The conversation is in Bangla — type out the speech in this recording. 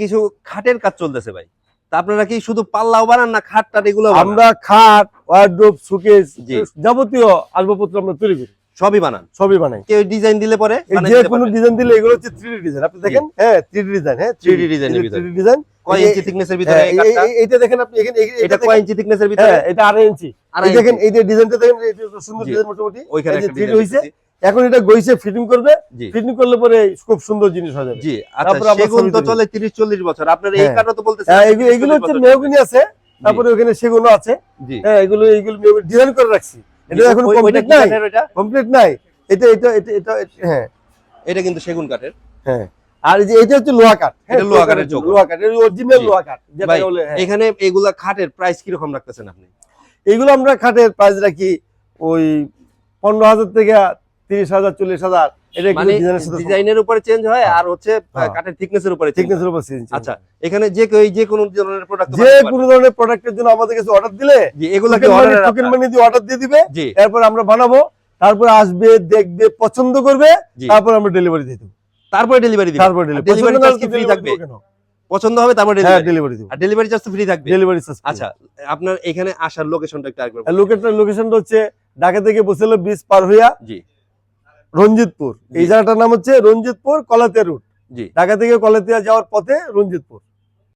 কিছু খাটের কাজ চলতেছে ভাই। তা আপনারা কি শুধু পাল্লাও বানান না খাট টাট এগুলো আমরা খাট ওয়ার্ড্রোপ সুকেস যাবতীয় আসবাবপত্র আমরা তৈরি করি। সবই বানান? সবই বানাই। কেউ ডিজাইন দিলে পরে যে কোনো ডিজাইন দিলে এগুলো হচ্ছে থ্রি ডিজাইন আপনি দেখেন? হ্যাঁ থ্রি ডিজাইন হ্যাঁ 3D design এর ভিতরে। থ্রি ডিজাইন কয় ইঞ্চি থিকনেসের ভিতরে হ্যাঁ, এইটা দেখেন আপনি এখানে এটা কয় ইঞ্চি থিকনেসের ভিতরে? হ্যাঁ এটা আড়াই ইঞ্চি দেখেন এই যে ডিজাইনটা দেখেন এটা সুন্দর ডিজাইন মোটামুটি। ওইখানে একটা ডিজাইন হইছে। এখন এটা গইছে ফিটিং করবে। ফিটিং করলে পরে খুব সুন্দর জিনিস হয়ে যাবে। জি তারপরে আচ্ছা সেগুন তো চলে 30 40 বছর। আপনার এই হ্যাঁ। কাঠও তো বলতেছেন হ্যাঁ এগুলো এগুলো হচ্ছে মেহগনি আছে তারপরে ওখানে সেগুলো আছে। জি। হ্যাঁ এগুলো এগুলো ডিজাইন করে রাখছি। এটা এখন কমপ্লিট নাই। কমপ্লিট নাই। এটা এটা এটা হ্যাঁ। এটা কিন্তু সেগুন কাঠের। হ্যাঁ। আর যে এটা হচ্ছে লোহা কাঠ। হ্যাঁ, এটা লোহা কাঠের চৌকো। লোহা কাঠ এটা অরিজিনাল লোহা কাঠ যেটা বলে। এখানে এগুলা খাটের প্রাইস কি রকম রাখতেছেন আপনি? এগুলো আমরা খাটের প্রাইস রাখি ওই পনেরো হাজার থেকে তিরিশ হাজার চল্লিশ হাজার এটা মানে ডিজাইনের সাথে ডিজাইনের উপরে চেঞ্জ হয় আর হচ্ছে আহ, হ্যাঁ। কাঠের থিকনেসের উপরে চেঞ্জ থিকনেসের উপর change আচ্ছা এখানে যে যে কোনো ধরনের প্রোডাক্ট যে কোনো ধরনের প্রোডাক্টের জন্য আমাদের কাছে অর্ডার দিলে জি এগুলা token money order token money দিয়ে অর্ডার দিয়ে দিবে। এরপর আমরা বানাবো তারপর আসবে দেখবে পছন্দ করবে তারপর আমরা ডেলিভারি দিয়ে দেবো। তারপরে ডেলিভারি তারপর ডেলিভারি free থাকবে? পছন্দ হবে তারপর হ্যাঁ ডেলিভারি ডেলিভারি দেবো। আর ডেলিভারি চার্জ তো ফ্রি থাকবে। ডেলিভারি চার্জ আচ্ছা আপনার এখানে আসার লোকেশনটা একটু আরেকবার বলুন। লোকেশন লোকেশনটা হচ্ছে ঢাকা থেকে বসেলো বীজ পার হইয়া জি। রঞ্জিতপুর। এই জায়গাটার নাম হচ্ছে রঞ্জিতপুর কলাতিয়া রুট। জি। ঢাকা থেকে কলাতিয়া যাওয়ার পথে রঞ্জিতপুর।